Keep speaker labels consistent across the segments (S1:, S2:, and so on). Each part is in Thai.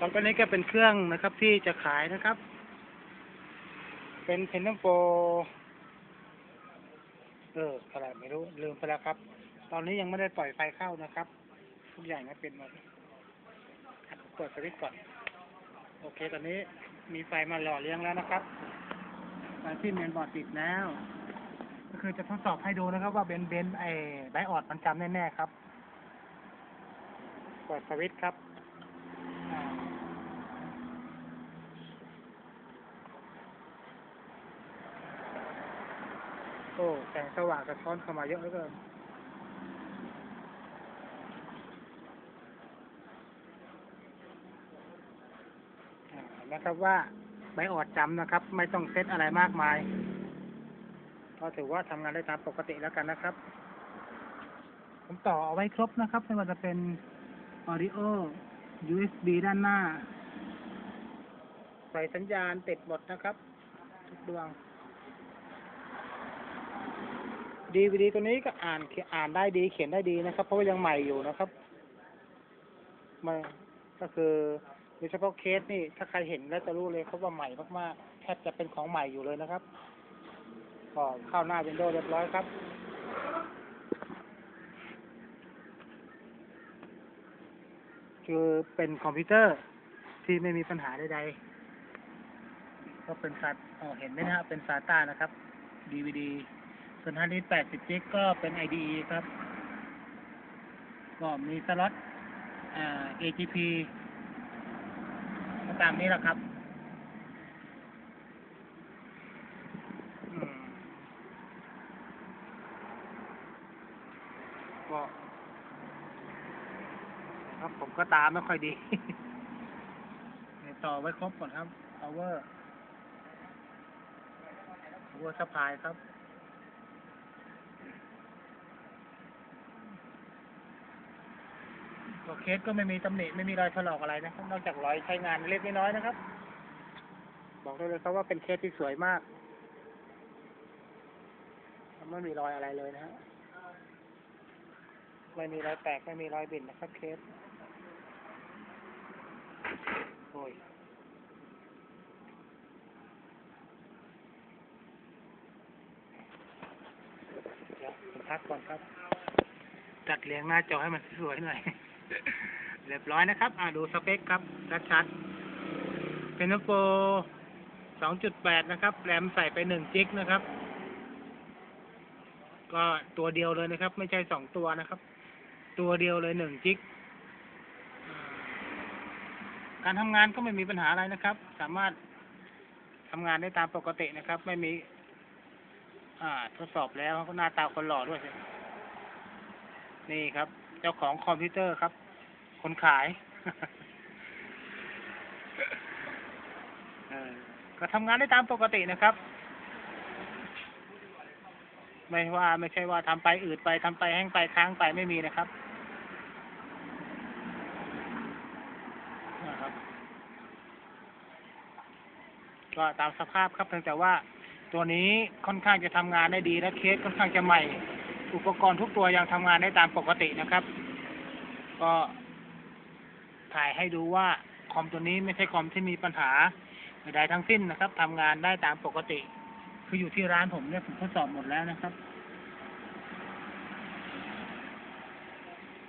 S1: ตอนนี้ก็เป็นเครื่องนะครับที่จะขายนะครับ เป็นเพนนังโปเอออะไรไม่รู้ลืมไปแล้วครับ ตอนนี้ยังไม่ได้ปล่อยไฟเข้านะครับ ทุกอย่างก็เป็นหมดเปิดสวิตช์ก่อน โอเค ตอนนี้มีไฟมาหล่อเลี้ยงแล้วนะครับไฟที่เมนบอร์ดติดแล้ว ก็คือจะทดสอบให้ดูนะครับ ว่าเบนเบนไอไดออดมันจำแน่ๆครับ เปิดสวิตช์ครับอ่าโอ้แสงสว่างสะท้อนเข้ามาเยอะเหลือเกินนะครับว่าไดออดจำนะครับ ไม่ต้องเซตอะไรมากมายก็ถือว่าทำงานได้ตามปกติแล้วกันนะครับ ผมต่อเอาไว้ครบนะครับไม่ว่าจะเป็น Audio USB ด้านหน้า ใส่สัญญาณติดหมดนะครับ ทุกดวง DVD ตัวนี้ก็อ่านอ่านได้ดี เขียนได้ดีนะครับ เพราะว่ายังใหม่อยู่นะครับมันก็คือโดยเฉพาะเคสนี่ ถ้าใครเห็นแล้วจะรู้เลยเขาว่าใหม่มากๆแทบจะเป็นของใหม่อยู่เลยนะครับก็เข้าหน้า Windows เรียบร้อยครับคือเป็นคอมพิวเตอร์ที่ไม่มีปัญหาใดๆก็เป็นสัตว์อ๋อเห็นไหมนะฮะเป็น SATA นะครับดีวดี DVD. ส่วนฮาร์ดดิสก์80 จิกก็เป็น IDE ครับ ก็มีสล็อตอ่า AGP ตามนี้แหละครับก็ครับผมก็ตามไม่ค่อยดี ต่อไว้ครบก่อนครับ power power supply ครับ ตัวเคสก็ไม่มีตำหนิไม่มีรอยถลอกอะไรนะครับ นอกจากรอยใช้งานเล็กน้อยนะครับ บอกได้เลยครับว่าเป็นเคสที่สวยมากไม่มีรอยอะไรเลยนะฮะไม่มีรอยแตกไม่มีรอยบิ่นนะครับเคสโอ้ยเดี๋ยวผมพักก่อนครับจัดเรียงหน้าจอให้มันสวยหน่อย เรียบร้อยนะครับ อ่าดูสเปคครับชัดๆเป็นโปร2.8 นะครับ แรมใส่ไป1จิกนะครับ ก็ตัวเดียวเลยนะครับ ไม่ใช่สองตัวนะครับ ตัวเดียวเลยหนึ่งจิกการทำงานก็ไม่มีปัญหาอะไรนะครับ สามารถทำงานได้ตามปกตินะครับ ไม่มี อ่า ทดสอบแล้วก็หน้าตาคนหล่อด้วยสินี่ครับ เจ้าของคอมพิวเตอร์ครับ คนขายก็ทำงานได้ตามปกตินะครับ ไม่ว่าไม่ใช่ว่าทำไปอืดไปทำไปแห้งไปค้างไปไม่มีนะครับนะครับก็ตามสภาพครับเพียงแต่ว่าตัวนี้ค่อนข้างจะทำงานได้ดีและเคสค่อนข้างจะใหม่ อุปกรณ์ทุกตัวยังทำงานได้ตามปกตินะครับ ก็ถ่ายให้ดูว่าคอมตัวนี้ไม่ใช่คอมที่มีปัญหาใดๆทั้งสิ้นนะครับทำงานได้ตามปกติ คืออยู่ที่ร้านผมเนี่ยผมทดสอบหมดแล้วนะครับ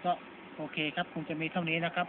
S1: ก็โอเคครับคงจะมีเท่านี้นะครับ